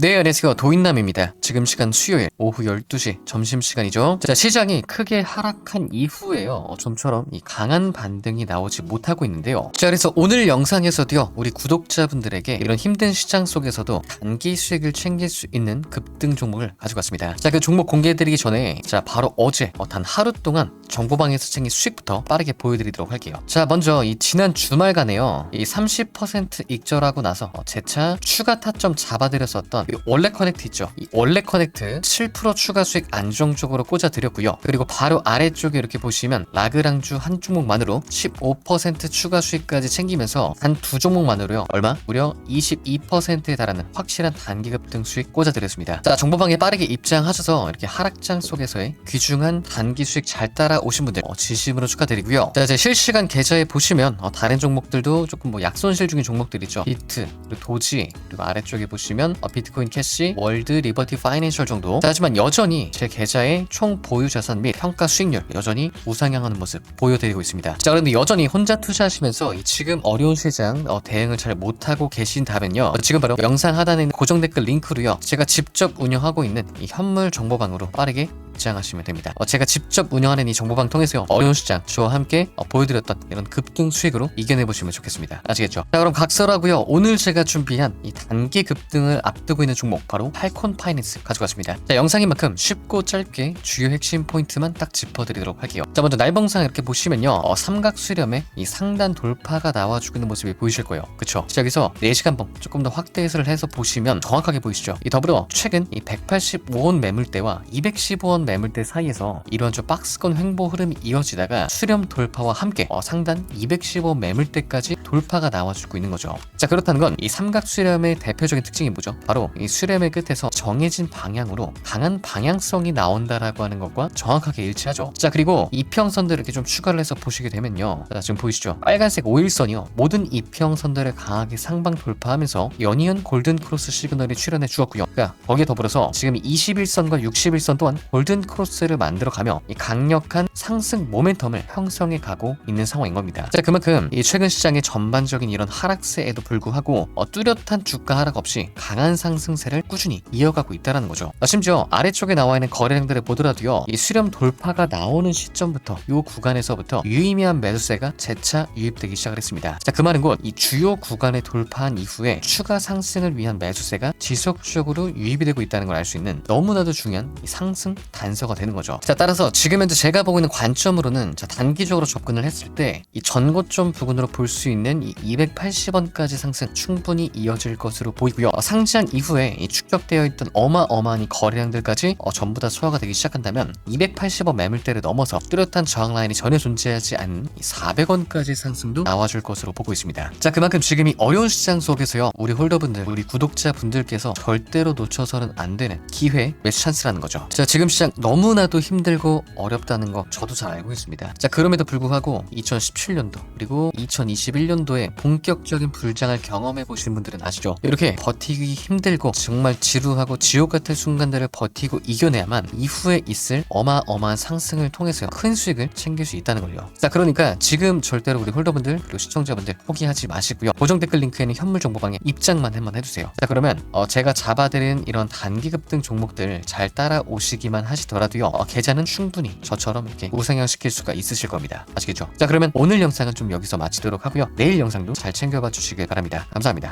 네, 안녕하세요. 도인남입니다. 지금 시간 수요일 오후 12시 점심시간이죠. 자, 시장이 크게 하락한 이후에요. 어, 좀처럼 이 강한 반등이 나오지 못하고 있는데요. 자, 그래서 오늘 영상에서도요. 우리 구독자분들에게 이런 힘든 시장 속에서도 단기 수익을 챙길 수 있는 급등 종목을 가지고 왔습니다. 자, 그 종목 공개해드리기 전에 자, 바로 어제 어, 단 하루 동안 정보방에서 챙긴 수익부터 빠르게 보여드리도록 할게요. 자, 먼저 이 지난 주말간에요. 이 30% 익절하고 나서 어, 재차 추가 타점 잡아드렸었던 이 원래 커넥트 있죠. 이 원래 커넥트 7% 추가 수익 안정적으로 꽂아드렸고요. 그리고 바로 아래쪽에 이렇게 보시면 라그랑주 한 종목만으로 15% 추가 수익까지 챙기면서 한 두 종목만으로요. 얼마? 무려 22%에 달하는 확실한 단기 급등 수익 꽂아드렸습니다. 자, 정보방에 빠르게 입장하셔서 이렇게 하락장 속에서의 귀중한 단기 수익 잘 따라오신 분들 어, 진심으로 축하드리고요. 자, 이제 실시간 계좌에 보시면 어, 다른 종목들도 조금 뭐 약손실 중인 종목들이죠. 비트, 그리고 도지, 그리고 아래쪽에 보시면 어, 비트코인 캐시, 월드 리버티 파이낸셜 정도. 자, 하지만 여전히 제 계좌의 총 보유 자산 및 평가 수익률 여전히 우상향하는 모습 보여드리고 있습니다. 자, 그런데 여전히 혼자 투자하시면서 이 지금 어려운 시장 어, 대응을 잘 못하고 계신다면요. 어, 지금 바로 영상 하단에 있는 고정 댓글 링크로요. 제가 직접 운영하고 있는 이 현물 정보방으로 빠르게 입장하시면 됩니다. 어, 제가 직접 운영하는 이 정보방 통해서요 어려운 시장 저와 함께 어, 보여드렸던 이런 급등 수익으로 이겨내 보시면 좋겠습니다. 아시겠죠? 자 그럼 각설하고요. 오늘 제가 준비한 이 단기 급등을 앞두고 있는 종목 바로 팔콘 파이낸스 가져갔습니다. 자 영상인 만큼 쉽고 짧게 주요 핵심 포인트만 딱 짚어드리도록 할게요. 자 먼저 날봉상 이렇게 보시면요 어, 삼각 수렴에 이 상단 돌파가 나와주고 있는 모습이 보이실 거예요. 그쵸? 시작에서 4시간 봉 조금 더 확대 해설을 해서 보시면 정확하게 보이시죠? 이 더불어 최근 이 185원 매물대와 215원 매물대 사이에서 이런 좀 박스권 횡보 흐름이 이어지다가 수렴 돌파와 함께 어, 상단 215원 매물대까지 돌파가 나와주고 있는 거죠. 자 그렇다는 건 이 삼각 수렴의 대표적인 특징이 뭐죠? 바로 이 수렴의 끝에서 정해진 방향으로 강한 방향성이 나온다라고 하는 것과 정확하게 일치하죠. 자 그리고 이평선들 이렇게 좀 추가를 해서 보시게 되면요. 자 지금 보이시죠? 빨간색 5일선이요. 모든 이평선들을 강하게 상방 돌파하면서 연이은 골든 크로스 시그널이 출현해 주었고요. 그러니까 거기에 더불어서 지금 21선과 61선 또한 골든 크로스를 만들어가며 이 강력한 상승 모멘텀을 형성해 가고 있는 상황인 겁니다. 자 그만큼 이 최근 시장의 전반적인 이런 하락세에도 불구하고 어, 뚜렷한 주가 하락 없이 강한 상승 세를 꾸준히 이어가고 있다는 거죠. 어, 심지어 아래쪽에 나와 있는 거래량들을 보더라도요, 이 수렴 돌파가 나오는 시점부터 이 구간에서부터 유의미한 매수세가 재차 유입되기 시작을 했습니다. 자 그 말은 곧 이 주요 구간에 돌파한 이후에 추가 상승을 위한 매수세가 지속적으로 유입이 되고 있다는 걸 알 수 있는 너무나도 중요한 이 상승 단서가 되는 거죠. 자 따라서 지금 현재 제가 보고 있는 관점으로는 자 단기적으로 접근을 했을 때 이 전고점 부근으로 볼 수 있는 이 280원까지 상승 충분히 이어질 것으로 보이고요. 어, 상지한 이후 에 이 축적되어 있던 어마어마한 이 거래량들까지 어, 전부 다 소화가 되기 시작한다면 280원 매물대를 넘어서 뚜렷한 저항 라인이 전혀 존재하지 않는 400원까지 상승도 나와줄 것으로 보고 있습니다. 자 그만큼 지금 이 어려운 시장 속에서요 우리 홀더분들 우리 구독자분들께서 절대로 놓쳐서는 안 되는 기회 매수 찬스라는 거죠. 자 지금 시장 너무나도 힘들고 어렵다는 거 저도 잘 알고 있습니다. 자 그럼에도 불구하고 2017년도 그리고 2021년도에 본격적인 불장을 경험해 보신 분들은 아시죠? 이렇게 버티기 힘들고 정말 지루하고 지옥 같은 순간들을 버티고 이겨내야만 이후에 있을 어마어마한 상승을 통해서 큰 수익을 챙길 수 있다는 걸요. 자 그러니까 지금 절대로 우리 홀더분들 그리고 시청자분들 포기하지 마시고요. 고정 댓글 링크에는 현물 정보방에 입장만 한번 해주세요. 자 그러면 어, 제가 잡아드린 이런 단기 급등 종목들 잘 따라오시기만 하시더라도요. 어, 계좌는 충분히 저처럼 이렇게 우상향 시킬 수가 있으실 겁니다. 아시겠죠? 자 그러면 오늘 영상은 좀 여기서 마치도록 하고요. 내일 영상도 잘 챙겨봐 주시길 바랍니다. 감사합니다.